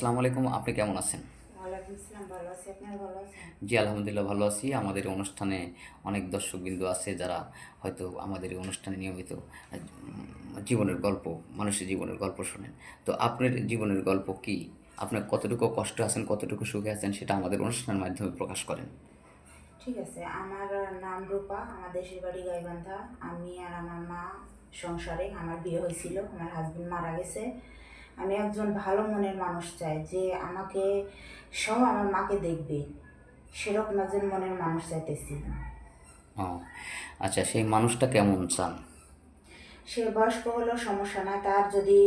আসসালামু আলাইকুম আপনি কেমন আছেন? ভালো আছি। আপনার ভালো আছেন? জি আলহামদুলিল্লাহ ভালো আছি। আমাদের অনুষ্ঠানে অনেক দর্শকবিন্দু আছে যারা হয়তো আমাদের অনুষ্ঠানে নিয়মিত জীবনের গল্প মানুষের জীবনের গল্প শোনেন। তো আপনার জীবনের গল্প কি? আপনার কতটুকু কষ্ট আছেন কতটুকু সুখে আছেন সেটা আমাদের অনুষ্ঠানের মাধ্যমে প্রকাশ করেন। ঠিক আছে আমার নাম রূপা আমার দেশের বাড়ি গাইবান্ধা। আমি আর আমার মা সংসারে আমার বিয়ে হয়েছিল আমার হাজবেন্ড মারা গেছে। আমি একজন ভালো মনের মানুষ চাই যে আমাকে সহ আমার মাকে দেখবে। সেরকম একজন মনের মানুষ চাইতেছি। ও আচ্ছা সেই মানুষটা কেমন চান? সে বয়স্ক হলেও সমস্যা নাই তার যদি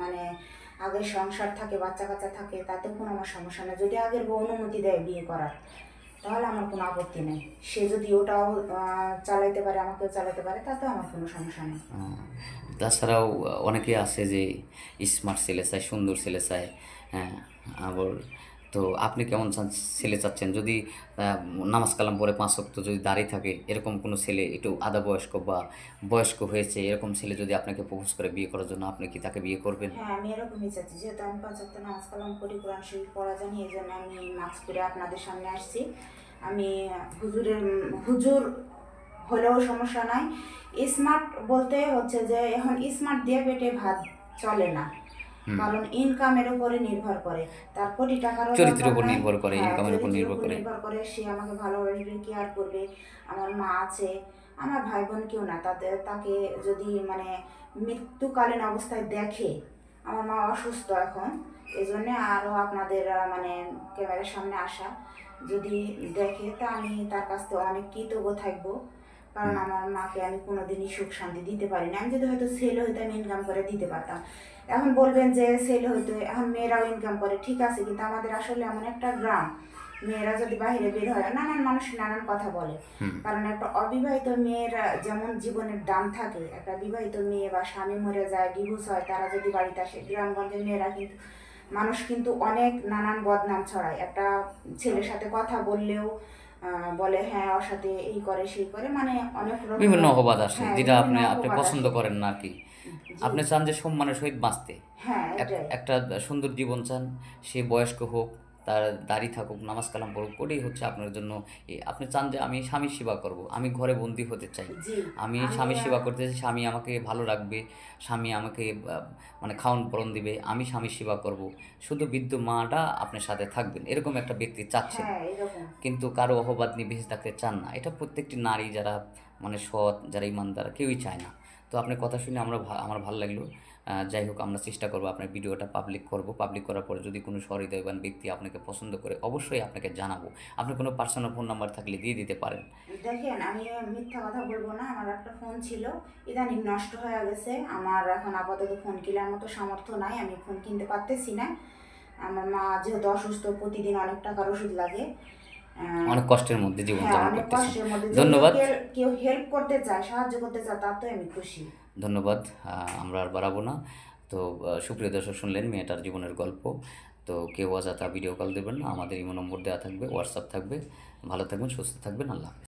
মানে আগে সংসার থাকে বাচ্চা কাচ্চা থাকে তাতে কোনো আমার সমস্যা নেই। যদি আগের বউ অনুমতি দেয় বিয়ে করার তাহলে আমার কোনো আপত্তি নেই। সে যদি ওটাও চালাইতে পারে, আমাকেও চালাতে পারে তাতে আমার কোনো সমস্যা নেই। তাছাড়াও অনেকে আছে যে স্মার্ট ছেলে চায় সুন্দর ছেলে চায় হ্যাঁ আবার তো আপনি কেমন ছেলে চাচ্ছেন? যদি নামাজ কালাম পরে পাঁচ ওয়াক্ত যদি দাঁড়িয়ে থাকে, এরকম কোনো ছেলে একটু আধা বয়স্ক বা বয়স্ক হয়েছে, এরকম ছেলে যদি আপনাকে প্রপোজ করে বিয়ে করার জন্য, আপনি কি তাকে বিয়ে করবেন? হ্যাঁ আমি এরকমই চাচ্ছি। যেহেতু আমি পাঁচ ওয়াক্ত নামাজ কালাম করি কোরআন শরীফ পড়া জানি এই জন্য আমি মাস্ক পরে আপনাদের সামনে আসছি। আমি হুজুরের, হুজুর হলেও সমস্যা নাই। স্মার্ট বলতে হচ্ছে যে, এখন স্মার্ট দিয়ে পেটে ভাত চলে না। কারণ ইনকামের উপরে নির্ভর করে। তার কোটি টাকার চরিত্রের উপর নির্ভর করে, ইনকামের উপর নির্ভর করে। নির্ভর করে সে আমাকে ভালোবাসবে কেয়ার করবে আমার মা আছে আমার ভাই বোন কেউ না তাদের তাকে যদি মানে মৃত্যুকালীন অবস্থায় দেখে আমার মা অসুস্থ এখন এই জন্যে আরও আপনাদের মানে ক্যামেরার সামনে আসা যদি দেখে তা আমি তার কাছ থেকে অনেক কৃতজ্ঞ থাকব। কারণ আমার মাকে আমি কোনোদিনই সুখ শান্তি দিতে পারি না আমি যদি হয়তো ছেলে হইতো আমি ইনকাম করে দিতে পারতাম। এখন বলবেন যে ছেলে হইতো এখন মেয়েরাও ইনকাম করে ঠিক আছে কিন্তু আমাদের আসলে এমন একটা গ্রাম। মেয়েরা যদি বাইরে বের হয় নানান মানুষ নানান কথা বলে। কারণ একটা অবিবাহিত মেয়ের যেমন জীবনের দাম থাকে একটা বিবাহিত মেয়ে বা স্বামী মরে যায় ডিভোর্স হয় তারা যদি বাড়িতে আসে গ্রামগঞ্জের মেয়েরা কিন্তু মানুষ কিন্তু অনেক নানান বদনাম ছড়ায়। একটা ছেলের সাথে কথা বললেও বলে হ্যাঁ ওর সাথে এই করে সেই করে। মানে অনেক রকম বিভিন্ন অপবাদ আসে হ্যাঁ, যেটা আপনি আপনি পছন্দ করেন না কি। আপনি চান যে সম্মানের সহিত বাঁচতে। হ্যাঁ একটা সুন্দর জীবন চান সে বয়স্ক হোক তার দাড়ি থাকুক নামাজ কালাম পড়ুক ওটাই হচ্ছে আপনার জন্য এ, আপনি চান যে আমি স্বামী সেবা করব। আমি ঘরে বন্দি হতে চাই। আমি স্বামী সেবা করতে চাই স্বামী আমাকে ভালো রাখবে স্বামী আমাকে মানে খাওয়ান পরন দিবে আমি স্বামী সেবা করব। শুধু বৃদ্ধ মাটা আপনার সাথে থাকবেন এরকম একটা ব্যক্তি চাচ্ছেন। হ্যাঁ কিন্তু কারও অহবাদ নিয়ে বেঁচে থাকতে চান না। এটা প্রত্যেকটি নারী যারা মানে সৎ যারা ইমানদার কেউই চায় না। তো আপনার কথা শুনে আমরা আমার ভালো লাগল। যাই হোক আমরা চেষ্টা করব আপনার ভিডিওটা পাবলিক করব। পাবলিক করার পরে যদি কোনো সহৃদয়বান ব্যক্তি আপনাকে পছন্দ করে, অবশ্যই আপনাকে জানাব। আপনি কোনো পার্সোনাল ফোন নাম্বার থাকলে দিয়ে দিতে পারেন। দেখেন, আমি মিথ্যা কথা বলব না। আমার একটা ফোন ছিল। ইদানিং নষ্ট হয়ে গেছে। আমার এখন আপাতত ফোন কেনার মতো সামর্থ্য নাই। আমি ফোন কিনতে পারতেছি না। আমার মা যেহেতু অসুস্থ, প্রতিদিন অনেক টাকার ওষুধ লাগে। অনেক কষ্টের মধ্যে জীবন হ্যাঁ যদি ধন্যবাদ। কেউ- হেল্প করতে চায় সাহায্য করতে চায় তার তো আমি খুশি। ধন্যবাদ। আমরা আর বাড়াবো না। তো সুপ্রিয় দর্শক শুনলেন মেয়েটার জীবনের গল্প। তো কেউ অযথা ভিডিও কল দেবেন না। আমাদের ইমো নম্বর দেওয়া থাকবে হোয়াটসঅ্যাপ থাকবে। ভালো থাকবেন সুস্থ থাকবেন। আল্লাহ হাফেজ।